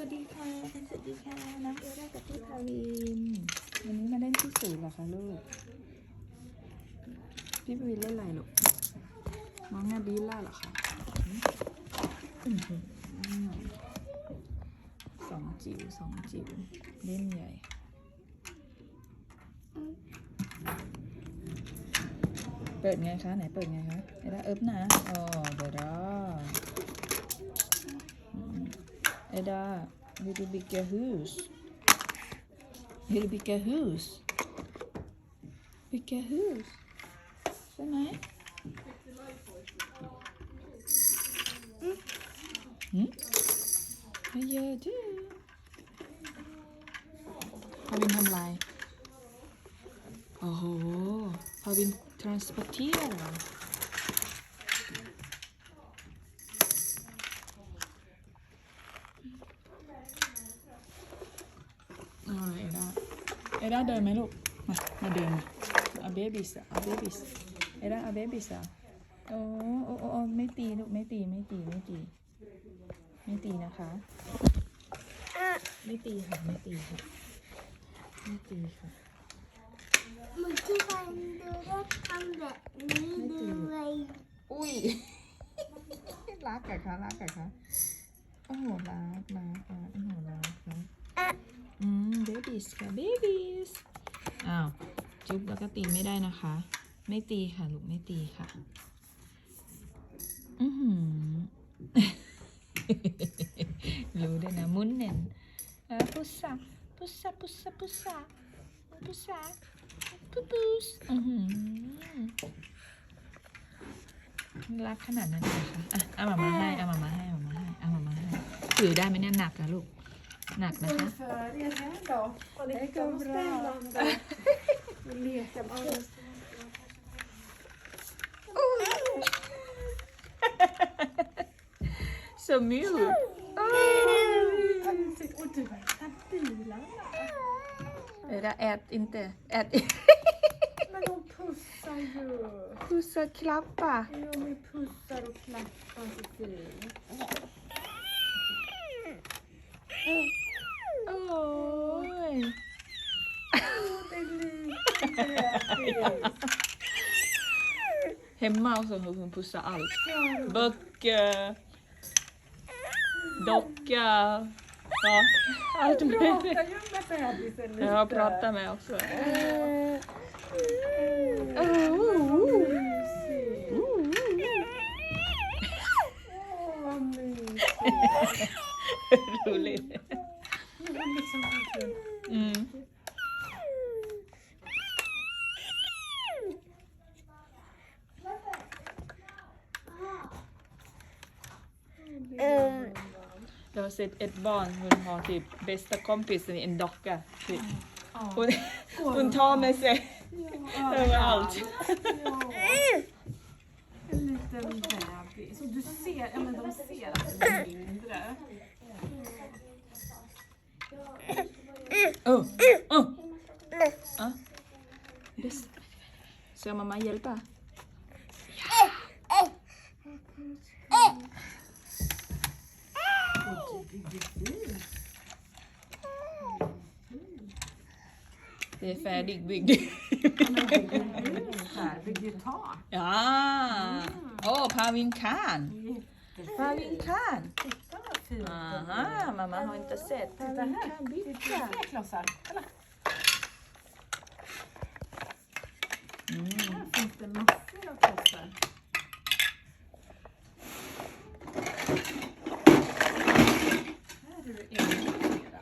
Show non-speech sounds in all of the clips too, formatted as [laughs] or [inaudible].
วัสดีค่ะ สวัสดีค่ะ น้องเอร่ากับพี่พาวิน วันนี้มาเล่นที่ศูนย์เหรอคะลูก พี่พาวินเล่นอะไรลูกน้องนาบีล่าเหรอคะอื้อหือสองจิ๋วสองจิ๋วเล่นใหญ่เปิดไงคะ ไหนเปิดไงคะเอด้าเอิบนะอ๋อเดี๋ยวรออืม เอด้า little big goose little big goose big goose ใช่ไหมอืมไม่เยอะดิพาวินทำลาย โอ้โห พาวิน transporterar. เอด้าเดินไหมลูก มา มาเดินมาเอาเบบี้สเอาเบบี้สเอด้าเอาเบบี้สโอ้โอ้โอ้โอ้ไม่ตีลูก ไม่ตี ไม่ตี ไม่ตี ไม่ตีนะคะ ไม่ตีค่ะ ไม่ตีค่ะ ไม่ตีค่ะเหมือนที่ฟันดูได้ทำแบบนี้เลยอุ้ย รักกับคะรักกับคะโอ้โหรักรักรักโอ้โหรักรัก อะ อื เบบี้สค่ะเบบี้สอ้าวจุ๊บแล้วก็ตีไม่ได้นะคะ ไม่ตีค่ะลูกไม่ตีค่ะ อือหือรู้ด้วยนะมุนเน่นเออพุชะพุชะพุชะพุชะพุชะพุพุสอือหือรักขนาดนั้นเลยค่ะอะเอามามาให้เอามามาให้เอามามาให้เอามามาให้ถือได้ไหมเนี่ยหนักนะลูก Näpna det för er här då. Och det går bra. Leka med oss. Så mjuk! Och du verkar bilarna. Ät inte. Men hon pussar ju. Pussa, klappa. Jo, vi pussar och klappar. Hemma också har hon pussat allt. Böcker. Docka. Ja, allt möjligt. pratar ju med bebisen lite. Jag pratar med också. Åh, vad mysigt. [laughs] Roligt. Det var liksom verkligen Mm. Jag har sett ett barn, hon har typ bästa kompisen i en docka. Typ. Hon, hon tar med sig överallt. En liten bebis. Och du ser, ja men de ser att den är mindre. Oh, oh. Bäst. Ska mamma hjälpa? Det är färdigbyggd. Vegetar. Ja! Åh, Pavin kan! Pavin kan! Titta vad fint det Aha, mamma har inte sett. Titta här. Fler klossar. Kolla, Mm. här finns det massor av klossar. Här är det ännu flera.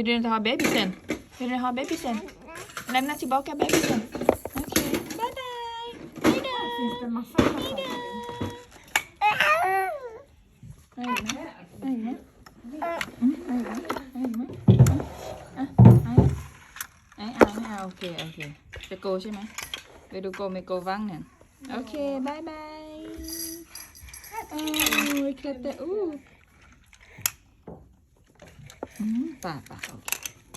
You didn't have baby then. You didn't have baby then. Làm na si Bao kêu baby then. Okay. Bye bye. Bye bye. ok ok cho cô ok bye bye oh, clap that. Ooh. 嗯，爸爸。